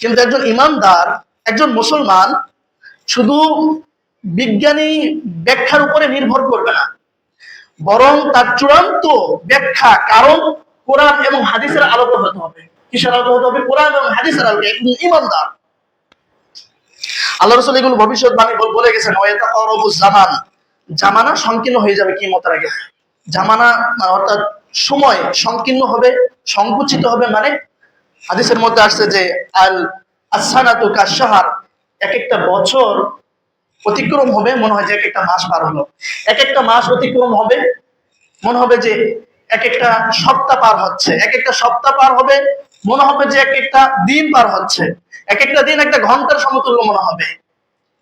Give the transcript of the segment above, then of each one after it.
কিন্তু একজন ইমানদার, একজন মুসলমান শুধু বিজ্ঞানী ব্যাখ্যার উপরে নির্ভর করবে না। বরং তার চূড়ান্ত ব্যাখ্যা কারণ কোরআন এবং হাদিসের আলোকে হতে হবে। কিসের আলোকে হতে হবে? কোরআন এবং হাদিসের আলোকে। একজন ইমানদার। আল্লাহ রসুল এগুলো ভবিষ্যৎবাণী বল- গেছেন জামান। জামানা সংকীর্ণ হয়ে যাবে কি মতের আগে। জামানা মানে অর্থাৎ সময় সংকীর্ণ হবে, সংকুচিত হবে মানে হাদিসের মধ্যে আসছে যে, আল আসানাতু কাশাহার এক একটা বছর অতিক্রম হবে, মনে হয় যে এক একটা মাস পার হলো। এক একটা মাস অতিক্রম হবে, মনে হবে যে এক একটা সপ্তাহ পার হচ্ছে। এক একটা সপ্তাহ পার হবে, মনে হবে যে এক একটা দিন পার হচ্ছে। এক একটা দিন একটা ঘণ্টার সমতুল্য মনে হবে।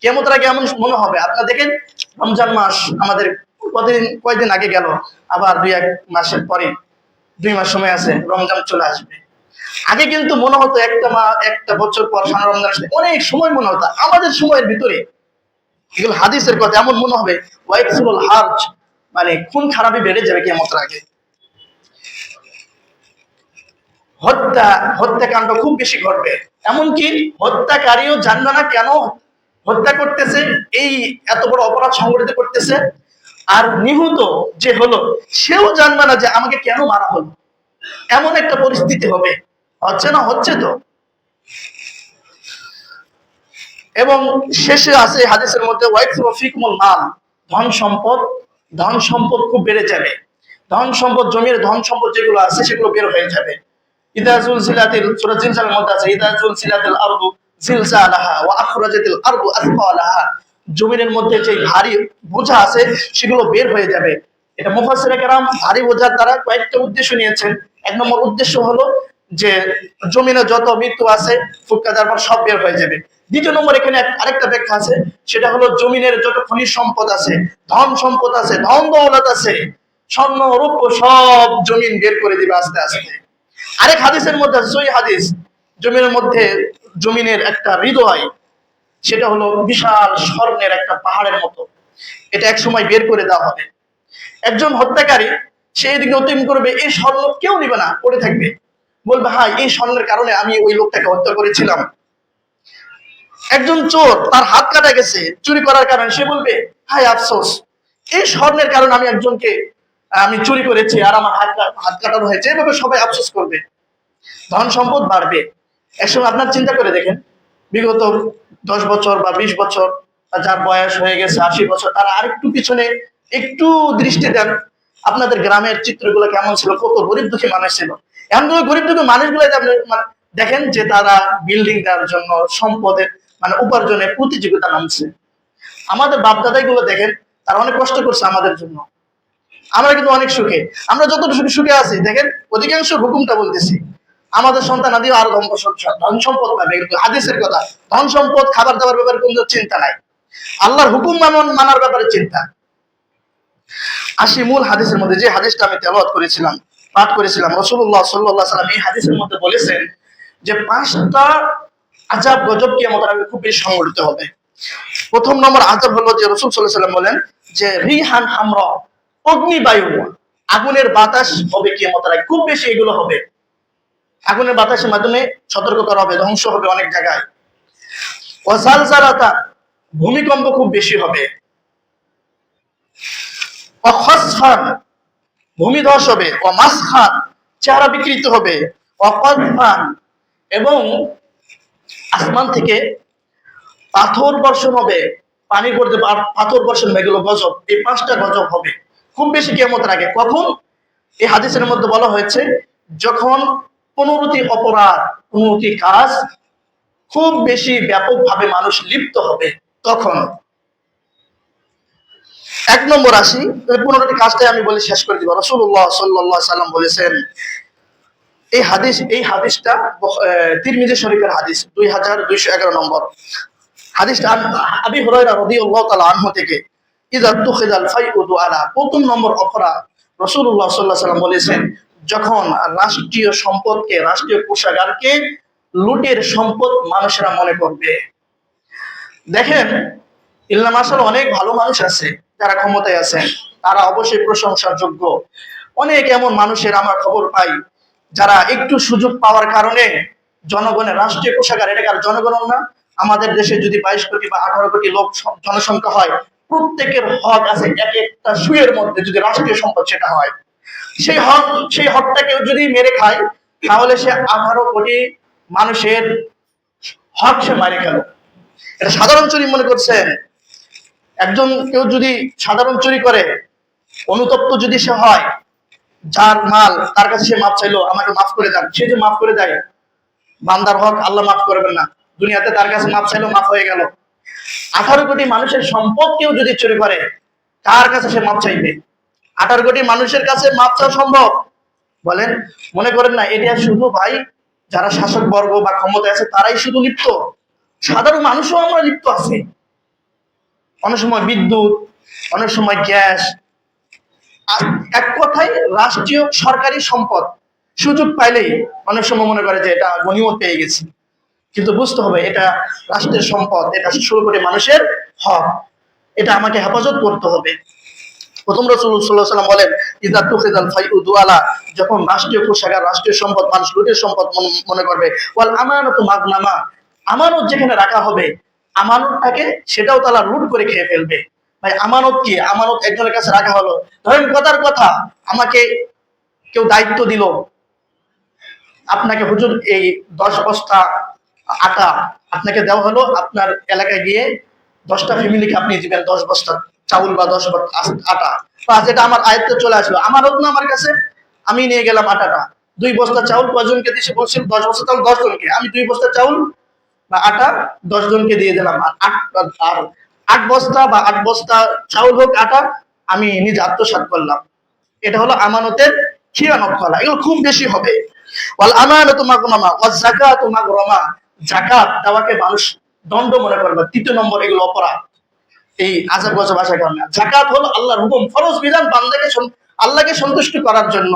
কেমতের আগে এমন মনে হবে। আপনারা দেখেন, রমজান মাস আমাদের কদিন, কয়দিন আগে গেল, আবার দুই এক মাসের পরে, দুই মাস সময় আছে, রমজান চলে আসবে। আগে কিন্তু মনে হতো একটা মা, একটা বছর পর সারা অনেক সময় মনে হতো, আমাদের সময়ের ভিতরে এগুলো হাদিসের কথা, এমন মনে হবে ওয়াইকসুল হার্জ মানে খুন খারাপই বেড়ে যাবে কেমতের আগে। হত্যা, হত্যাকাণ্ড খুব বেশি ঘটবে। এমনকি হত্যাকারীও জানবে না কেন হত্যা করতেছে, এই এত বড় অপরাধ সংগঠিত করতেছে। আর নিহত যে হলো, সেও জানবে না যে আমাকে কেন মারা হলো। এমন একটা পরিস্থিতি হবে। হচ্ছে না হচ্ছে তো। এবং শেষে আছে হাদিসের মধ্যে ধন সম্পদ ধন সম্পদ খুব বেড়ে যাবে। ধন সম্পদ, জমির ধন সম্পদ যেগুলো আছে সেগুলো বের হয়ে যাবে। জমিনের মধ্যে যে বোঝা আছে সেগুলো বের হয়ে যাবে। এটা কয়েকটা উদ্দেশ্য নিয়েছেন। এক নম্বর উদ্দেশ্য হলো যে জমিনে যত মৃত্যু আছে, ফুটকা পর সব বের হয়ে যাবে। দ্বিতীয় নম্বর এখানে আরেকটা ব্যাখ্যা আছে, সেটা হলো জমিনের যত খনিজ সম্পদ আছে, ধন সম্পদ আছে, ধন দৌলত আছে, স্বর্ণ, রূপ, সব জমিন বের করে দিবে আস্তে আস্তে। আরেক হাদিসের মধ্যে সই হাদিস, জমিনের মধ্যে জমিনের একটা হৃদয় সেটা হলো বিশাল স্বর্ণের একটা পাহাড়ের মতো। এটা এক সময় বের করে দেওয়া হবে। একজন হত্যাকারী সেই দিকে অতিম করবে, এই স্বর্ণ কেউ নিবে না, পড়ে থাকবে। বলবে হ্যাঁ এই স্বর্ণের কারণে আমি ওই লোকটাকে হত্যা করেছিলাম। একজন চোর তার হাত কাটা গেছে, চুরি করার কারণে সে বলবে, হাই, আফসোস, এই স্বর্ণের কারণে আমি একজনকে, আমি চুরি করেছি আর আমার হাত হাত কাটানো হয়েছে। এভাবে সবাই আফসোস করবে। ধন সম্পদ বাড়বে। একসময় আপনার চিন্তা করে দেখেন, বিগত দশ বছর বা বিশ বছর যার বয়স হয়ে গেছে, আশি বছর, তারা আরেকটু পিছনে একটু দৃষ্টি দেন। আপনাদের গ্রামের চিত্রগুলো কেমন ছিল? কত গরিব দুঃখী মানুষ ছিল। এমন করে গরিব দুঃখী মানুষগুলো মানে দেখেন যে তারা বিল্ডিং দেওয়ার জন্য সম্পদের মানে উপার্জনে প্রতিযোগিতা নামছে। আমাদের বাপ দাদাই গুলো দেখেন, তারা অনেক কষ্ট করছে আমাদের জন্য। আমরা কিন্তু অনেক সুখে। আমরা যতটুকু সুখে আছি, দেখেন অধিকাংশ হুকুমটা বলতেছি। আমাদের সন্তান আদিও আরও ধন ধন সম্পদ পাবে, কিন্তু হাদিসের কথা, ধন সম্পদ, খাবার দাবার ব্যাপারে কোনো চিন্তা নাই। আল্লাহর হুকুম মানন, মানার ব্যাপারে চিন্তা। আসি মূল হাদিসের মধ্যে যে হাদিসটা আমি তেলাওয়াত করেছিলাম পাঠ করেছিলাম রসুল্লাহ সাল্লাহ সাল্লাম এই হাদিসের মধ্যে বলেছেন যে পাঁচটা আজাব গজব কি আমাদের আগে খুব বেশি সংগঠিত হবে। প্রথম নম্বর আজাব হলো যে রসুল সাল্লাহ সাল্লাম বলেন যে রিহান হামরা, অগ্নিবায়ু আগুনের বাতাস হবে কি আমাদের খুব বেশি এগুলো হবে। আগুনের বাতাসের মাধ্যমে সতর্ক করা হবে, ধ্বংস হবে অনেক জায়গায়। অজালজালাতা ভূমিকম্প খুব বেশি হবে। অখসফান ভূমিধস হবে অমাসখান চেহারা বিকৃত হবে অকদফান এবং আসমান থেকে পাথর বর্ষণ হবে, পানি পড়তে পাথর বর্ষণ এগুলো গজব, এই পাঁচটা গজব হবে। খুব বেশি কেমতের আগে। কখন? এই হাদিসের মধ্যে বলা হয়েছে, যখন কোনরুতি অপরাধ কোনরুতি কাজ খুব বেশি ব্যাপকভাবে মানুষ লিপ্ত হবে, তখন এক নম্বর আসি পনেরোটি কাজটাই আমি বলে শেষ করে দিব। রসুল্লাহ সাল্লাহ সাল্লাম বলেছেন, এই হাদিস, এই হাদিসটা তিরমিজি শরীফের হাদিস, দুই হাজার দুইশো এগারো নম্বর। হাদিসটা আবি আনহু থেকে দুআলা প্রথম নম্বর বলেছেন, যখন রাষ্ট্রীয় সম্পদকে, রাষ্ট্রীয় কোষাগারকে লুটের সম্পদ মানুষেরা মনে করবে। দেখেন ইল্লা মাসাল অনেক ভালো মানুষ আছে যারা ক্ষমতায় আছেন, তারা অবশ্যই প্রশংসার যোগ্য অনেক এমন মানুষের আমার খবর পাই, যারা একটু সুযোগ পাওয়ার কারণে জনগণের রাষ্ট্রীয় কোষাগার এটা কার না, আমাদের দেশে যদি বাইশ কোটি বা আঠারো কোটি লোক জনসংখ্যা হয়, প্রত্যেকের হক আছে এক একটা সুয়ের মধ্যে যদি রাষ্ট্রীয় সম্পদ সেটা হয়। সেই হক, সেই হকটাকে যদি মেরে খায়, তাহলে সে আঠারো কোটি মানুষের হক সে মারে গেল এটা সাধারণ চুরি মনে করছেন? একজন কেউ যদি সাধারণ চুরি করে, অনুতপ্ত যদি সে হয়, যার মাল তার কাছে সে মাপ চাইলো, আমাকে মাফ করে দেন। সে যে মাফ করে দেয়, বান্দার হক আল্লাহ মাফ করবেন না। দুনিয়াতে তার কাছে মাপ চাইলো মাফ হয়ে গেল। আঠারো কোটি মানুষের সম্পদ কেউ যদি চুরি করে, কার কাছে সে মাপ চাইবে? আঠারো কোটি মানুষের কাছে মাপ চাওয়া সম্ভব? বলেন, মনে করেন না, এটা শুধু ভাই, যারা শাসক বর্গ বা ক্ষমতায় আছে, তারাই শুধু লিপ্ত। সাধারণ মানুষও আমরা লিপ্ত আছি। অনেক সময় বিদ্যুৎ, অনেক সময় গ্যাস। এক কথায়, রাষ্ট্রীয় সরকারি সম্পদ সুযোগ পাইলেই অনেক সময় মনে করে যে এটা গণিমত পেয়ে গেছি। কিন্তু বুঝতে হবে, এটা রাষ্ট্রের সম্পদ, এটা শুরু করে মানুষের হক। এটা আমাকে হেফাজত করতে হবে। প্রথম রসুল সাল্লাহ সাল্লাম বলেন ইদা তুফিদাল ফাই উদুয়ালা যখন রাষ্ট্রীয় কোষাগার রাষ্ট্রীয় সম্পদ, মানুষ লুটের সম্পদ মনে করবে, ওয়াল আমানত মাগনামা আমানত যেখানে রাখা হবে আমানতটাকে সেটাও তারা লুট করে খেয়ে ফেলবে। ভাই, আমানত কি? আমানত একজনের কাছে রাখা হলো। ধরেন কথার কথা, আমাকে কেউ দায়িত্ব দিল। আপনাকে হুজুর এই দশ বস্তা আটা আপনাকে দেওয়া হলো, আপনার এলাকায় গিয়ে দশটা ফ্যামিলিকে আপনি দিবেন, দশ বস্তা চাউল বা দশ বস্তা আটা। বা যেটা আমার আয়ত্তে চলে আসলো। আমার না আমার কাছে, আমি নিয়ে গেলাম আটাটা। দুই বস্তা চাউল কয়জনকে দিয়েছে বলছিল দশ বস্তা চাউল দশ জনকে আমি দুই বস্তা চাউল বা আটা দশ জনকে দিয়ে দিলাম। আর আট আর আট বস্তা বা আট বস্তা চাউল হোক, আটা আমি নিজে আত্মসাৎ করলাম। এটা হলো আমানতের খিয়ানত করা এগুলো খুব বেশি হবে। আমানাতু দেওয়াকে মানুষ দণ্ড মনে করবে তৃতীয় নম্বর এগুলো অপরাধ। এই আজাব গজব জাকাত হলো আল্লাহর হুকুম। ফরজ বিধান বান্দাকে আল্লাহকে সন্তুষ্ট করার জন্য।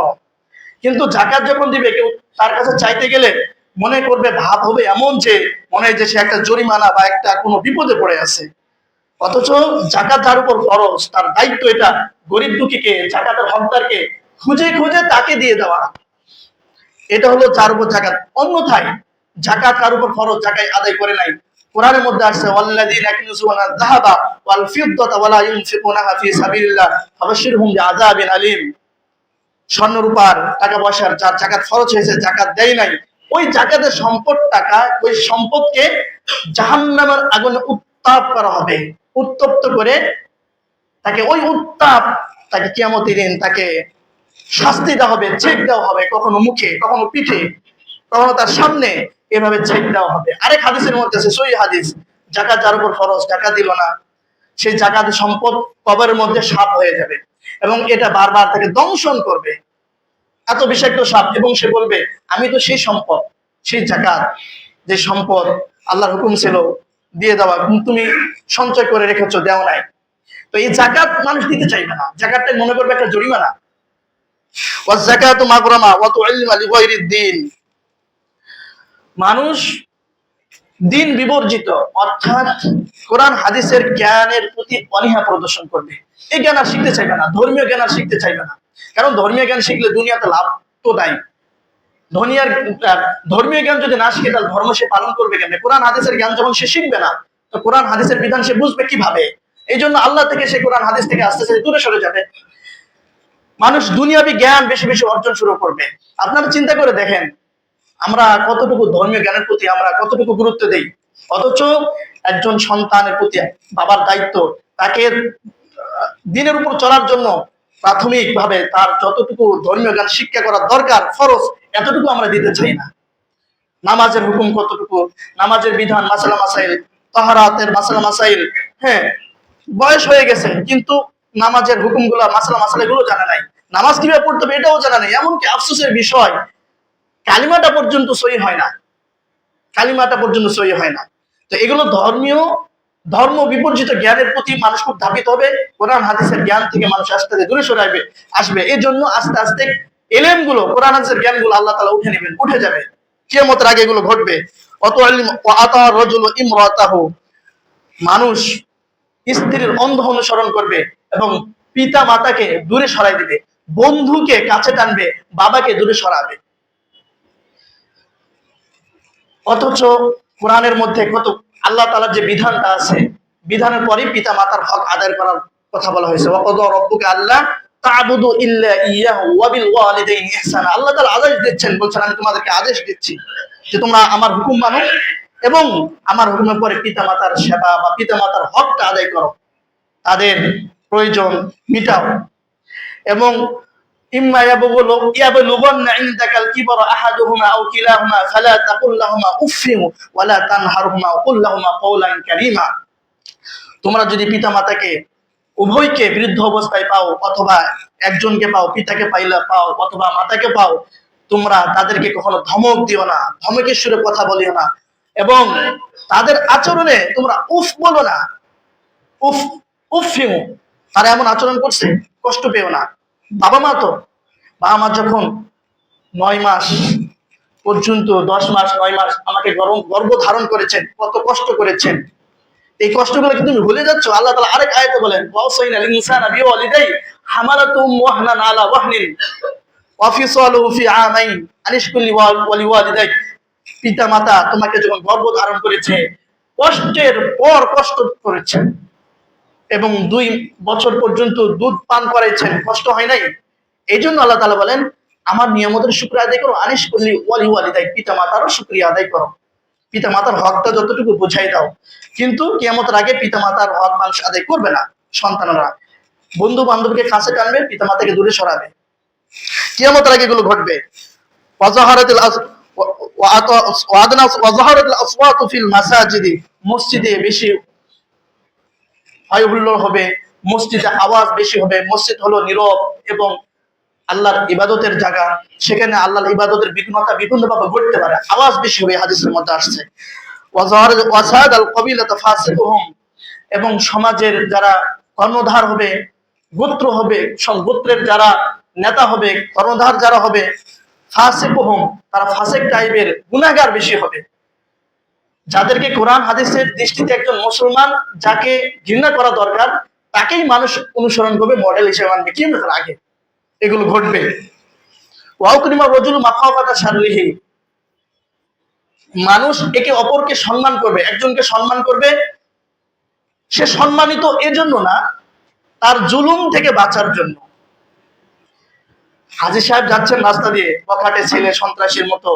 কিন্তু জাকাত যখন দিবে, কেউ তার কাছে চাইতে গেলে মনে করবে ভাব হবে এমন যে মনে হয় যে সে একটা জরিমানা বা একটা কোনো বিপদে পড়ে আছে। অথচ জাকাত যার উপর খরচ তার দায়িত্ব এটা গরিব দুঃখীকে, জাকাতের হকদারকে খুঁজে খুঁজে তাকে দিয়ে দেওয়া। এটা হলো যার উপর জাকাত। অন্যথায় জাকাত কার উপর খরচ জাকাত আদায় করে নাই। কোরআনের মধ্যে আসছে, ওয়াল্লাযীনা ইয়াকনিজুনা যাহাবা ওয়াল ফিদ্দাতা ওয়ালা ইউনফিকুনাহা ফি সাবিলিল্লাহ ফাবাশশিরহুম বিআযাবিন আলীম। স্বর্ণ রূপার টাকা পয়সার যার জাকাত খরচ হয়েছে, জাকাত দেয় নাই। ওই জাকাতের সম্পদ টাকা ওই সম্পদকে জাহান্নামের আগুনে উত্তাপ করা হবে। উত্তপ্ত করে তাকে ওই উত্তাপ তাকে কিয়ামতের দিন তাকে শাস্তি দেওয়া হবে ছেক দেওয়া হবে কখনো মুখে, কখনো পিঠে, কখনো তার সামনে। এভাবে ছেক দেওয়া হবে। আরেক হাদিসের মধ্যে আছে সই হাদিস। জাকাত যার উপর ফরজ টাকা দিল না। সেই জাকাত সম্পদ কবরের মধ্যে সাপ হয়ে যাবে এবং এটা বারবার তাকে দংশন করবে। এত বিষাক্ত সাপ এবং সে বলবে, আমি তো সেই সম্পদ, সেই জাকাত, যে সম্পদ আল্লাহর হুকুম ছিল, দিয়ে দেওয়া তুমি সঞ্চয় করে রেখেছো দেওয়া নাই। তো এই জাকাত মানুষ দিতে চাইবে না। জাকাতটা মনে করবে একটা জরিমানা। মানুষ দিন বিবর্জিত, অর্থাৎ কোরআন হাদিসের জ্ঞানের প্রতি অনীহা প্রদর্শন করবে। এই জ্ঞান আর শিখতে চাইবে না, ধর্মীয় জ্ঞান আর শিখতে চাইবে না। কারণ ধর্মীয় জ্ঞান শিখলে দুনিয়াতে লাভ তো নাই। ধনিয়ার ধর্মীয় জ্ঞান যদি না শিখে, তাহলে ধর্ম সে পালন করবে কেন কোরআন হাদিসের জ্ঞান যখন সে শিখবে না, তো কোরআন হাদিসের বিধান সে বুঝবে কীভাবে? এই জন্য আল্লাহ থেকে সে কোরআন হাদিস থেকে আস্তে আস্তে দূরে সরে যাবে। মানুষ দুনিয়াবি জ্ঞান বেশি বেশি অর্জন শুরু করবে। আপনারা চিন্তা করে দেখেন আমরা কতটুকু ধর্মীয় জ্ঞানের প্রতি আমরা কতটুকু গুরুত্ব দেই? অথচ একজন সন্তানের প্রতি বাবার দায়িত্ব তাকে দিনের উপর চলার জন্য প্রাথমিক ভাবে তার যতটুকু ধর্মীয় জ্ঞান শিক্ষা করা দরকার, ফরজ, এতটুকু আমরা দিতে চাই না। নামাজের হুকুম কতটুকু? নামাজের বিধান মাসালা মাসাইল, তাহারাতের মাসালা মাসাইল হ্যাঁ বয়স হয়ে গেছে, কিন্তু নামাজের হুকুমগুলো মাসালা মাসালা গুলো জানা নাই। নামাজ কীভাবে পড়তে হবে এটাও জানা নাই। এমনকি আফসোসের বিষয় কালিমাটা পর্যন্ত সই হয় না। কালিমাটা পর্যন্ত সই হয় না। তো এগুলো ধর্মীয়, ধর্ম বিপর্জিত জ্ঞানের প্রতি মানুষ খুব ধাবিত হবে। কোরআন, হাদিসের জ্ঞান থেকে মানুষ আস্তে আস্তে দূরে সরে আসবে এই জন্য আস্তে আস্তে এলেমগুলো কোরআন, হাদিসের জ্ঞানগুলো আল্লাহ তালা উঠে নেবেন, উঠে যাবে। কিয়ামতের আগে এগুলো ঘটবে। অত আতা রজুল ইমরাতাহু। মানুষ স্ত্রীর অন্ধ অনুসরণ করবে এবং পিতা মাতাকে দূরে সরাই দিবে। বন্ধুকে কাছে টানবে, বাবাকে দূরে সরাবে। অথচ কোরআনের মধ্যে কত আল্লাহ তালার যে বিধানটা আছে, বিধানের পরে পিতা মাতার হক আদায় করার কথা বলা হয়েছে। রব্বুকে আল্লাহ আল্লাহ আদেশ দিচ্ছেন, বলছেন, আমি তোমাদেরকে আদেশ দিচ্ছি যে তোমরা আমার হুকুম মানো এবং আমার হুকুমের পরে পিতা মাতার সেবা বা পিতা মাতার হকটা আদায় করো। তাদের প্রয়োজন মিটাও এবং ইয়াবলু ইয়াবলুগান্না ইনদাকাল কিবরা আহাদুহুমা আও কিলাহুমা ফালা তাকুল লাহুমা উফফিন ওয়া লা তানহারহুমা ওয়া কুল লাহুমা তোমরা যদি পিতা মাতাকে উভয়কে বৃদ্ধ অবস্থায় পাও অথবা একজনকে পাও, পিতাকে পাইলে পাও অথবা মাতাকে পাও, তোমরা তাদেরকে কখনো ধমক দিও না ধমকের সুরে কথা বলিও না এবং তাদের আচরণে তোমরা উফ বলো না। উফ উফ তারা এমন আচরণ করছে, কষ্ট পেও না। বাবা মা তো, বাবা মা যখন নয় মাস পর্যন্ত, দশ মাস, নয় মাস আমাকে গর্ভ গর্ভ ধারণ করেছেন, কত কষ্ট করেছেন। এই কষ্টগুলো কি তুমি ভুলে যাচ্ছ? আল্লাহ তাআলা আরেক আয়াতে বলেন লিল ইনসানা ওয়াহনান আলা ওয়াহনিন ফি আমাইন আনিশকুল লিওয়ালিদাই পিতা মাতা তোমাকে যখন গর্ব ধারণ করেছে, কষ্টের পর কষ্ট করেছেন। এবং দুই বছর পর্যন্ত দুধ পান করাইছেন, কষ্ট হয় নাই? এই জন্য আল্লাহ তালা বলেন, আমার নিয়মতের শুক্র আদায় করো আনিস করলি ওয়ালি ওয়ালিদাই পিতা মাতারও শুক্রিয়া আদায় করো। পিতা মাতার হকটা যতটুকু বোঝাই দাও, কিন্তু কিয়ামতের আগে পিতা মাতার হক মানুষ আদায় করবে না, সন্তানরা। বন্ধু বান্ধবকে কাছে টানবে পিতা মাতাকে দূরে সরাবে। কিয়ামতের আগে এগুলো ঘটবে। মাসাজিদি, মসজিদে বেশি হয় হবে, মসজিদে আওয়াজ বেশি হবে, মসজিদ হলো নীরব এবং আল্লাহর ইবাদতের জায়গা। সেখানে আল্লাহর ইবাদতের বিঘ্নতা বিভিন্ন ভাবে ঘটতে পারে। আওয়াজ বেশি হবে হাদিসের মধ্যে আসছে। এবং সমাজের যারা কর্ণধার হবে, গোত্র হবে গোত্রের যারা নেতা হবে, কর্ণধার যারা হবে, ফাসিকুহুম, তারা ফাসেক টাইপের গুনাহগার বেশি হবে। যাদেরকে কোরআন হাদিসের দৃষ্টিতে একজন মুসলমান যাকে ঘৃণা করা দরকার, তাকেই মানুষ অনুসরণ করবে মডেল হিসেবে মানবে। কি আগে? এগুলো ঘটবে। মানুষ একে অপরকে সম্মান করবে, একজনকে সম্মান করবে। সে সম্মানিত এজন্য না, তার জুলুম থেকে বাঁচার জন্য। হাজি সাহেব যাচ্ছেন রাস্তা দিয়ে, বখাটে ছেলে সন্ত্রাসীর মতো,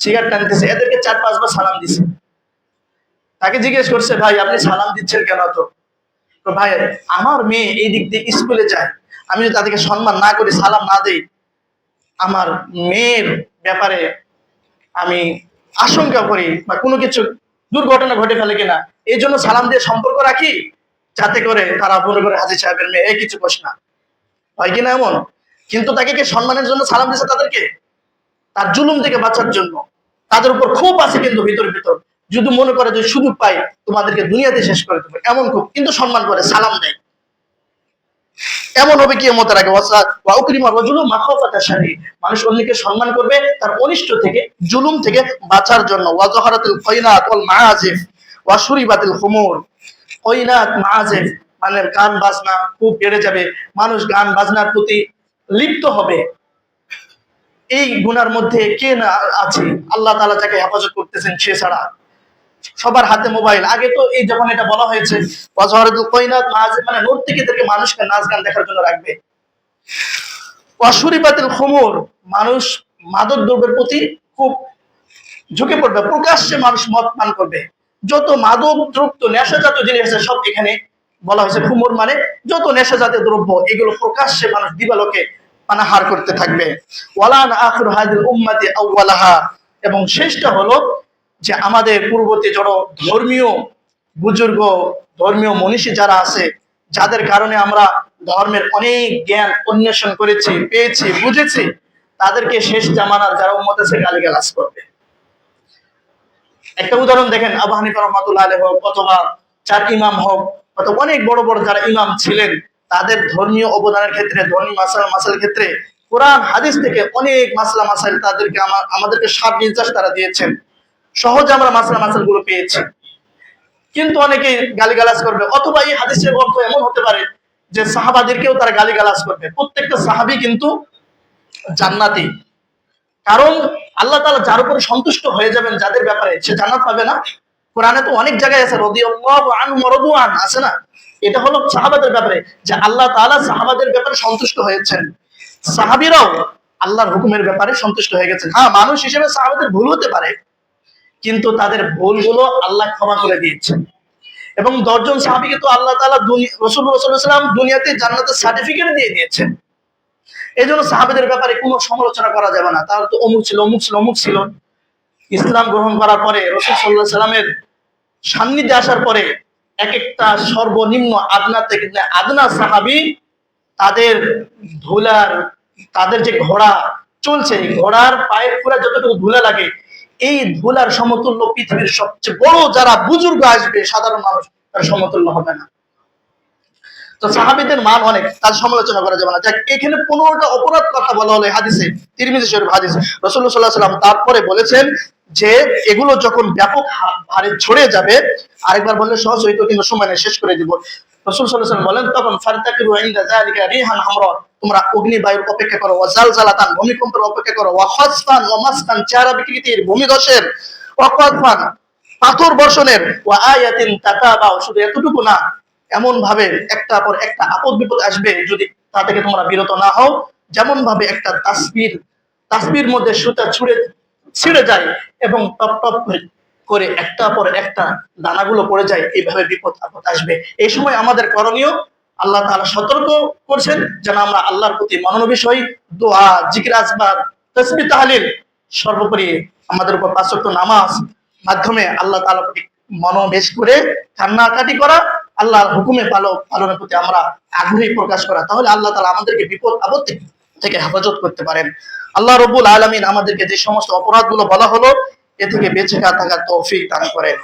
সিগারেট টানতেছে, এদেরকে চার পাঁচবার সালাম দিছে। তাকে জিজ্ঞেস করছে, ভাই, আপনি সালাম দিচ্ছেন কেন তো ভাই, আমার মেয়ে এই দিক দিয়ে স্কুলে যায়। আমি যদি তাদেরকে সম্মান না করি, সালাম না দেই, আমার মেয়ের ব্যাপারে আমি আশঙ্কা করি বা কোনো কিছু দুর্ঘটনা ঘটে ফেলে কিনা, এই জন্য সালাম দিয়ে সম্পর্ক রাখি, যাতে করে তারা মনে করে হাজির সাহেবের মেয়ে, এই কিছু কোষ না হয় কিনা এমন? কিন্তু তাকে কে সম্মানের জন্য সালাম দিচ্ছে তাদেরকে? তার জুলুম থেকে বাঁচার জন্য। তাদের উপর খুব আছে কিন্তু ভিতর ভিতর। যদি মনে করে যে সুযোগ পাই, তোমাদেরকে দুনিয়াতে শেষ করে দেবো। এমন খুব, কিন্তু সম্মান করে, সালাম দেয়। এমন হবে কি মতের শারি। মানুষ অন্যকে সম্মান করবে, তার অনিষ্ট থেকে, জুলুম থেকে বাঁচার জন্য। মানে গান বাজনা খুব বেড়ে যাবে। মানুষ গান বাজনার প্রতি লিপ্ত হবে। এই গুনার মধ্যে কে না আছে? আল্লাহ তাআলা যাকে হেফাজত করতেছেন সে ছাড়া। সবার হাতে মোবাইল। আগে তো এই যখন এটা বলা হয়েছে ওয়াজহারাতুল ফাইনাত মাআজিফ মানে মানুষকে নাচ গান দেখার জন্য রাখবে। অসুরিবাতিল খমর, মানুষ মাদক দ্রব্যের প্রতি খুব ঝুঁকে পড়বে, প্রকাশ্যে মানুষ মদ পান করবে। যত মাদক দ্রব্য, নেশাজাত জিনিস আছে, সব এখানে বলা হয়েছে খুমর মানে যত নেশাজাতীয় দ্রব্য, এগুলো প্রকাশ্যে মানুষ দিবালোকে পানাহার করতে থাকবে। ওয়ালান আখির হাদিল উম্মাতি আউয়ালাহা এবং শেষটা হলো যে আমাদের পূর্ববর্তী যারা ধর্মীয় বুজুর্গ, ধর্মীয় মনীষী যারা আছে, যাদের কারণে আমরা ধর্মের অনেক জ্ঞান অন্বেষণ করেছি, পেয়েছি, বুঝেছি, তাদেরকে শেষ জামানার যারা উম্মত আছে গালিগালাজ করবে। একটা উদাহরণ দেখেন, আবু হানিফা রহমাতুল্লাহ আলাইহি হোক, অথবা চার ইমাম হোক, অথবা অনেক বড় বড় যারা ইমাম ছিলেন, তাদের ধর্মীয় অবদানের ক্ষেত্রে, ধর্মীয় মাসাল মাসালের ক্ষেত্রে কোরআন, হাদিস থেকে অনেক মাসলা মাসাইল তাদেরকে আমাদেরকে সাত নির্দেশ তারা দিয়েছেন। সহজে আমরা মাসলা মাসালগুলো পেয়েছি। কিন্তু অনেকে গালিগালাজ করবে, অথবা এই হাদিসের অর্থ এমন হতে পারে যে সাহাবাদেরকেও তারা গালিগালাজ করবে। প্রত্যেকটা সাহাবি কিন্তু জান্নাতি। কারণ আল্লাহ তাআলা যার উপরে সন্তুষ্ট হয়ে যাবেন যাদের ব্যাপারে সে জান্নাত পাবে না। কোরআনে তো অনেক জায়গায় আছে আনহু ওয়া আন আছে না? এটা হলো সাহাবাদের ব্যাপারে যে আল্লাহ তাআলা সাহাবাদের ব্যাপারে সন্তুষ্ট হয়েছেন। সাহাবিরাও আল্লাহর হুকুমের ব্যাপারে সন্তুষ্ট হয়ে গেছেন। হ্যাঁ মানুষ হিসেবে সাহাবাদের ভুল হতে পারে কিন্তু তাদের ভুলগুলো আল্লাহ ক্ষমা করে দিয়েছেন। এবং দশজন সাহাবিকে তো আল্লাহ তাআলা রসুল রসুলাম দুনিয়াতে জান্নাতের সার্টিফিকেট দিয়ে দিয়েছেন। এই জন্য সাহাবিদের ব্যাপারে কোনো সমালোচনা করা যাবে না। তার তো অমুক ছিল অমুক ছিল অমুক ছিল। ইসলাম গ্রহণ করার পরে রসুল সাল্লাহ সাল্লামের সান্নিধ্যে আসার পরে এক একটা সর্বনিম্ন আদনা থেকে আদনা সাহাবি তাদের ধুলার তাদের যে ঘোড়া চলছে ঘোড়ার পায়ের ফুলা যতটুকু ধুলা লাগে এই ধুলার সমতুল্য পৃথিবীর সবচেয়ে বড় যারা বুজুর্গ আসবে, সাধারণ মানুষ, তার সমতুল্য হবে না। তো সাহাবিদের মান অনেক, তার সমালোচনা করা যাবে না। যাক, এখানে পনেরোটা অপরাধ কথা বলা হলো হাদিসে, তিরমিজি শরীফ হাদিস। রসুল্লাহ সাল্লাহ সাল্লাম তারপরে বলেছেন যে, এগুলো যখন ব্যাপক হারে ছড়ে যাবে, আরেকবার বললে সহজ হইতো, কিন্তু সময় শেষ করে দিব। রসুল সাল্লাহ সাল্লাম বলেন, তখন ফারতাকিরু ইনদা যালিকা রিহান হামরা তোমরা অগ্নি বায়ুর অপেক্ষা করো, ওয়া জালজালাতান, ভূমিকম্পের অপেক্ষা করো, ওয়া খাসফান, ওয়া মাসকান চেহারা বিকৃতির, ভূমিধসের, ওয়া পাথর বর্ষণের, ওয়া আয়াতিন তাতাবাউ শুধু এতটুকু না এমন ভাবে একটা পর একটা আপদ বিপদ আসবে যদি তা থেকে তোমরা বিরত না হও। যেমন ভাবে একটা তাসবির তাসবির মধ্যে সুতা ছুঁড়ে, ছিঁড়ে যায় এবং টপ টপ করে একটা পর একটা দানাগুলো পড়ে যায়, এইভাবে বিপদ আপদ আসবে। এই সময় আমাদের করণীয় আল্লাহ তাআলা সতর্ক করছেন যেন আমরা আল্লাহর প্রতি মনোনিবেশ হই, দোয়া, জিকির, আসবাব তসবি তাহলিল, সর্বোপরি আমাদের উপর পাঁচ নামাজ মাধ্যমে আল্লাহ তাআলার প্রতি মনোবেশ করে কান্নাকাটি করা, আল্লাহর হুকুমে পালন পালনের প্রতি আমরা আগ্রহী প্রকাশ করা। তাহলে আল্লাহ তালা আমাদেরকে বিপদ আপদ থেকে- থেকে হেফাজত করতে পারেন। আল্লাহ রবুল আলমিন আমাদেরকে যে সমস্ত অপরাধগুলো বলা হলো, এ থেকে বেঁচে থাকার তৌফিক দান করেন।